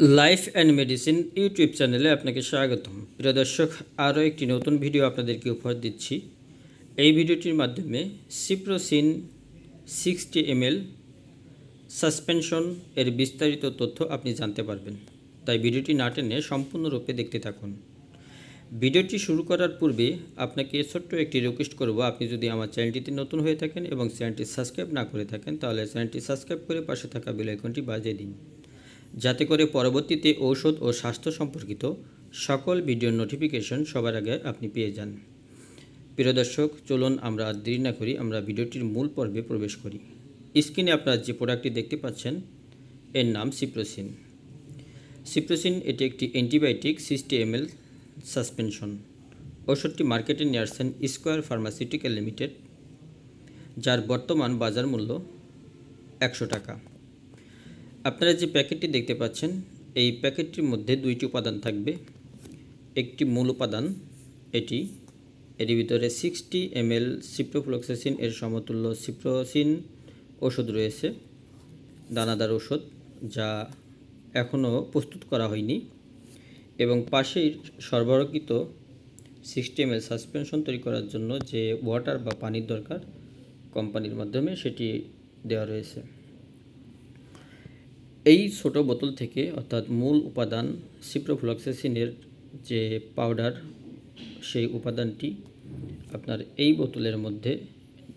Life and medicine YouTube চ্যানেলে আপনাকে স্বাগতম। প্রিয় দর্শক, আরও একটি নতুন ভিডিও আপনাদেরকে উপহার দিচ্ছি। এই ভিডিওটির মাধ্যমে সিপ্রোসিন সিক্সটি এমএল সাসপেনশন এর বিস্তারিত তথ্য আপনি জানতে পারবেন। তাই ভিডিওটি না টেনে সম্পূর্ণরূপে দেখতে থাকুন। ভিডিওটি শুরু করার পূর্বে আপনাকে ছোট্ট একটি রিকোয়েস্ট করব। আপনি যদি আমার চ্যানেলটিতে নতুন হয়ে থাকেন এবং চ্যানেলটি সাবস্ক্রাইব না করে থাকেন, তাহলে চ্যানেলটি সাবস্ক্রাইব করে পাশে থাকা বেল আইকনটি বাজিয়ে দিন। যাতে করে পরবর্তীতে ঔষধ ও স্বাস্থ্য সম্পর্কিত সকল ভিডিওর নোটিফিকেশন সবার আগে আপনি পেয়ে যান। প্রিয় দর্শক, চলুন আমরা দেরি না করি, আমরা ভিডিওটির মূল পর্বে প্রবেশ করি। স্ক্রিনে আপনারা যে প্রোডাক্টটি দেখতে পাচ্ছেন, এর নাম সিপ্রোসিন। সিপ্রোসিন এটি একটি অ্যান্টিবায়োটিক সিক্সটি এমএল সাসপেনশন। ওষুধটি মার্কেটে নিয়ে আসছেন স্কোয়ার ফার্মাসিউটিক্যাল লিমিটেড, যার বর্তমান বাজার মূল্য একশো টাকা। আপনারা যে প্যাকেটটি দেখতে পাচ্ছেন, এই প্যাকেটটির মধ্যে দুইটি উপাদান থাকবে। একটি মূল উপাদান, এটি। এর ভিতরে সিক্সটি এম এল সিপ্রোফ্লক্সাসিন এর সমতুল্য সিপ্রোসিন ওষুধ রয়েছে, দানাদার ওষুধ, যা এখনও প্রস্তুত করা হয়নি। এবং পাশেই সরবরাহকৃত সিক্সটি এমএল সাসপেনশন তৈরি করার জন্য যে ওয়াটার বা পানির দরকার কোম্পানির মাধ্যমে সেটি দেওয়া রয়েছে। এই ছোট বোতল থেকে অর্থাৎ মূল উপাদান সিপ্রোফ্লক্সাসিনের যে পাউডার সেই উপাদানটি আপনার এই বোতলের মধ্যে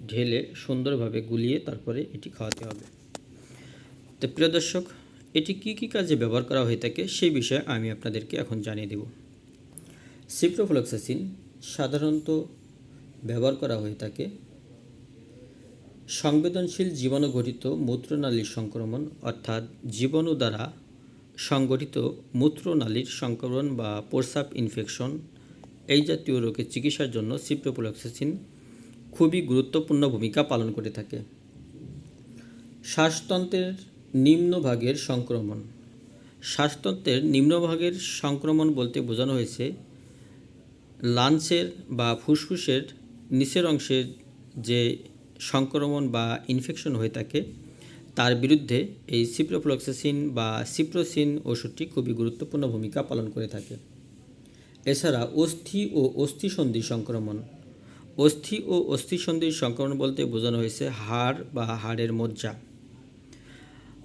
ঢেলে সুন্দরভাবে গুলিয়ে তারপরে এটি খাওয়াতে হবে। তো প্রিয় দর্শক, এটি কী কী কাজে ব্যবহার করা হয়ে থাকে সেই বিষয়ে আমি আপনাদেরকে এখন জানিয়ে দেব। সিপ্রোফ্লক্সাসিন সাধারণত ব্যবহার করা হয়ে থাকে সংবেদনশীল জীবাণু ঘটিত মূত্রনালীর সংক্রমণ, অর্থাৎ জীবাণু দ্বারা সংগঠিত মূত্রনালীর সংক্রমণ বা প্রস্রাব ইনফেকশন এই জাতীয় রোগের চিকিৎসার জন্য সিপ্রোপ্লোক্সাসিন খুবই গুরুত্বপূর্ণ ভূমিকা পালন করে থাকে। শ্বাসতন্ত্রের নিম্নভাগের সংক্রমণ। শ্বাসতন্ত্রের নিম্নভাগের সংক্রমণ বলতে বোঝানো হয়েছে লাঞ্চের বা ফুসফুসের নিচের অংশের যে সংক্রমণ বা ইনফেকশন হয়ে থাকে, তার বিরুদ্ধে এই সিপ্রোফ্লক্সাসিন বা সিপ্রোসিন ওষুধটি খুবই গুরুত্বপূর্ণ ভূমিকা পালন করে থাকে। এছাড়া অস্থি ও অস্থিসন্ধি সংক্রমণ। অস্থি ও অস্থিসন্ধির সংক্রমণ বলতে বোঝানো হয়েছে হাড় বা হাড়ের মজ্জা।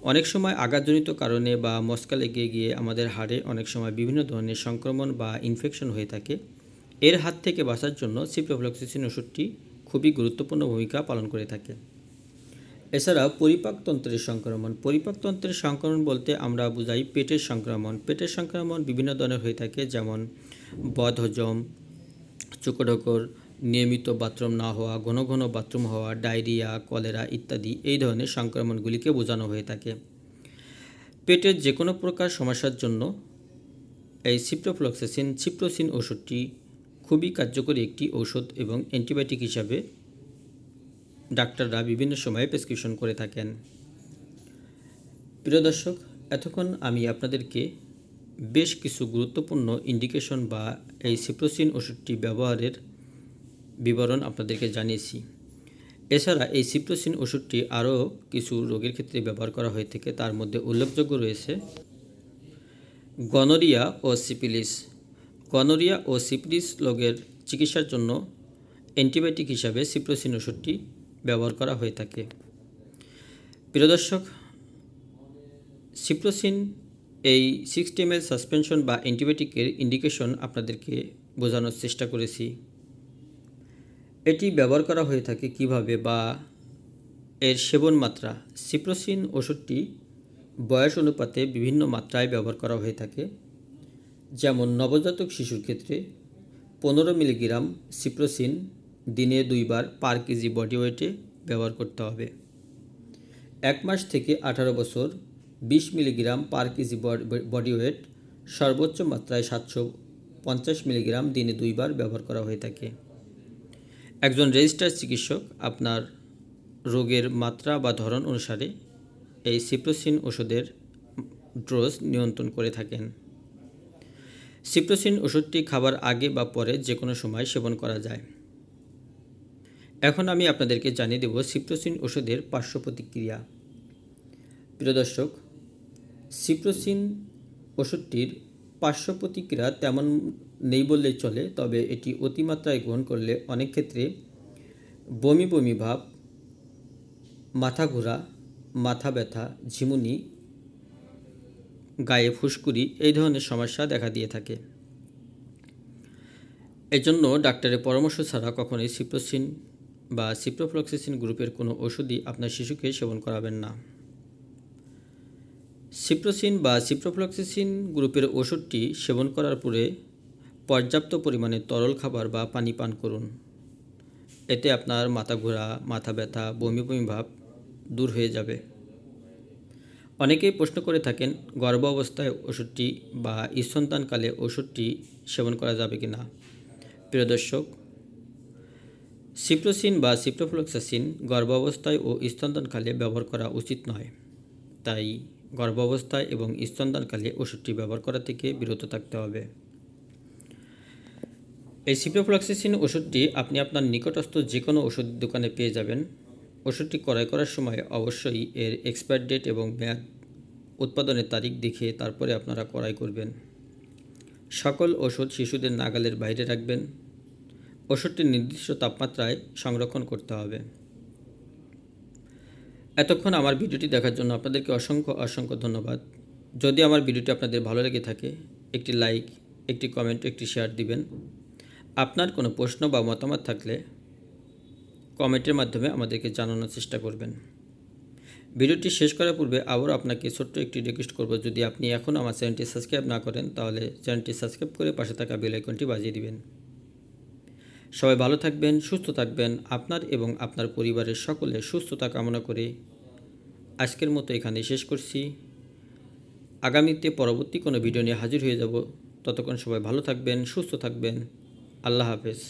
অনেক সময় আঘাতজনিত কারণে বা মস্কা লেগে গিয়ে আমাদের হাড়ে অনেক সময় বিভিন্ন ধরনের সংক্রমণ বা ইনফেকশন হয়ে থাকে। এর হাত থেকে বাঁচার জন্য সিপ্রোফ্লক্সিসিন ওষুধটি খুবই গুরুত্বপূর্ণ ভূমিকা পালন করে থাকে। এছাড়াও পরিপাকতন্ত্রের সংক্রমণ। পরিপাকতন্ত্রের সংক্রমণ বলতে আমরা বুঝাই পেটের সংক্রমণ। পেটের সংক্রমণ বিভিন্ন ধরনের হয়ে থাকে, যেমন বদহজম, চোখডোকর, নিয়মিত বাথরুম না হওয়া, ঘন ঘন বাথরুম হওয়া, ডায়রিয়া, কলেরা ইত্যাদি এই ধরনের সংক্রমণগুলিকে বোঝানো হয়ে থাকে। পেটের যে কোনো প্রকার সমস্যার জন্য এই সিপ্রোফ্লক্সাসিন সিপ্রোসিন ওষুধটি খুবই কার্যকরী একটি ঔষধ এবং অ্যান্টিবায়োটিক হিসাবে ডাক্তাররা বিভিন্ন সময়ে প্রেসক্রিপশন করে থাকেন। প্রিয় দর্শক, এতক্ষণ আমি আপনাদেরকে বেশ কিছু গুরুত্বপূর্ণ ইন্ডিকেশন বা এই সিপ্রোসিন ওষুধটি ব্যবহারের বিবরণ আপনাদেরকে জানিয়েছি। এছাড়া এই সিপ্রোসিন ওষুধটি আরও কিছু রোগের ক্ষেত্রে ব্যবহার করা হয়ে থাকে, তার মধ্যে উল্লেখযোগ্য রয়েছে গনোরিয়া ও সিপিলিস গনোরিয়া ও সিপিলিস রোগের চিকিৎসার জন্য অ্যান্টিবায়োটিক হিসাবে সিপ্রোসিন ওষুধটি ব্যবহার করা হয়ে থাকে। প্রিয় দর্শক, সিপ্রোসিন এই সিক্সটি এম সাসপেনশন বা অ্যান্টিবায়োটিকের ইন্ডিকেশন আপনাদেরকে বোঝানোর চেষ্টা করেছি। এটি ব্যবহার করা হয়ে থাকে কীভাবে বা এর সেবন মাত্রা। সিপ্রোসিন ওষুধটি বয়স অনুপাতে বিভিন্ন মাত্রায় ব্যবহার করা হয়ে থাকে। যেমন নবজাতক শিশুর ক্ষেত্রে পনেরো মিলিগ্রাম সিপ্রোসিন দিনে দুইবার পার কেজি বডি ওয়েটে ব্যবহার করতে হবে। এক মাস থেকে আঠারো বছর বিশ milligram per KG body weight সর্বোচ্চ মাত্রায় সাতশো পঞ্চাশ মিলিগ্রাম দিনে দুইবার ব্যবহার করা হয়ে থাকে। একজন রেজিস্টার চিকিৎসক আপনার রোগের মাত্রা বা ধরন অনুসারে এই সিপ্রোসিন ওষুধের ডোজ নিয়ন্ত্রণ করে থাকেন। সিপ্রোসিন ওষুধটি খাবার আগে বা পরে যে কোনো সময় সেবন করা যায়। এখন আমি আপনাদেরকে জানিয়ে দেব সিপ্রোসিন ওষুধের পার্শ্ব প্রতিক্রিয়া। প্রিয় দর্শক সিপ্রোসিন ওষুধটির পার্শ্ব প্রতিক্রিয়া তেমন নেই বললেই চলে, তবে এটি অতিমাত্রায় গ্রহণ করলে অনেক ক্ষেত্রে বমি বমি ভাব, মাথা ঘোরা, মাথা ব্যথা, ঝিমুনি গায়ে ফুসকুড়ি এই ধরনের সমস্যা দেখা দিয়ে থাকে। এজন্য ডাক্তারের পরামর্শ ছাড়া কখনোই সিপ্রোসিন বা সিপ্রোফ্লক্সিসিন গ্রুপের কোনো ওষুধই আপনার শিশুকে সেবন করাবেন না। সিপ্রোসিন বা সিপ্রোফ্লক্সিসিন গ্রুপের ওষুধটি সেবন করার পরে পর্যাপ্ত পরিমাণে তরল খাবার বা পানি পান করুন। এতে আপনার মাথা ঘোরা, মাথা ব্যথা, বমি বমি ভাব দূর হয়ে যাবে। অনেকেই প্রশ্ন করে থাকেন, গর্ভ অবস্থায় ওষুধটি বা স্তনদানকালে ওষুধটি সেবন করা যাবে কি না? প্রিয় দর্শক, সিপ্রোসিন বা সিপ্রোফ্লক্সাসিন গর্ভাবস্থায় ও স্তনদানকালে ব্যবহার করা উচিত নয়। তাই গর্ভাবস্থায় এবং স্তনদানকালে ওষুধটি ব্যবহার করা থেকে বিরত থাকতে হবে। এই সিপ্রোফ্লক্সাসিন ওষুধটি আপনি আপনার নিকটস্থ যে কোনো ওষুধ দোকানে পেয়ে যাবেন। ওষুধটি ক্রয় করার সময় অবশ্যই এর এক্সপায়ার ডেট এবং মেয়াদ উৎপাদনের তারিখ দেখে তারপরে আপনারা ক্রয় করবেন। সকল ওষুধ শিশুদের নাগালের বাইরে রাখবেন। ওষুধটি নির্দিষ্ট তাপমাত্রায় সংরক্ষণ করতে হবে। এতক্ষণ আমার ভিডিওটি দেখার জন্য আপনাদেরকে অসংখ্য অসংখ্য ধন্যবাদ। যদি আমার ভিডিওটি আপনাদের ভালো লেগে থাকে, একটি লাইক একটি কমেন্ট একটি শেয়ার দিবেন। আপনার কোনো প্রশ্ন বা মতামত থাকলে কমেন্টের মাধ্যমে আমাদেরকে জানানোর চেষ্টা করবেন। ভিডিওটি শেষ করার পূর্বে আবারও আপনাকে ছোট্ট একটি রিকোয়েস্ট করব। যদি আপনি এখন আমার চ্যানেলটি সাবস্ক্রাইব না করেন, তাহলে চ্যানেলটি সাবস্ক্রাইব করে পাশে থাকা বেল আইকনটি বাজিয়ে দিবেন। সবাই ভালো থাকবেন, সুস্থ থাকবেন। আপনার এবং আপনার পরিবারের সকলে সুস্থতা কামনা করে আজকের মতো এখানে শেষ করছি। আগামীতে পরবর্তী কোনো ভিডিও নিয়ে হাজির হয়ে যাব। ততক্ষণ সবাই ভালো থাকবেন, সুস্থ থাকবেন। আল্লাহ হাফেজ।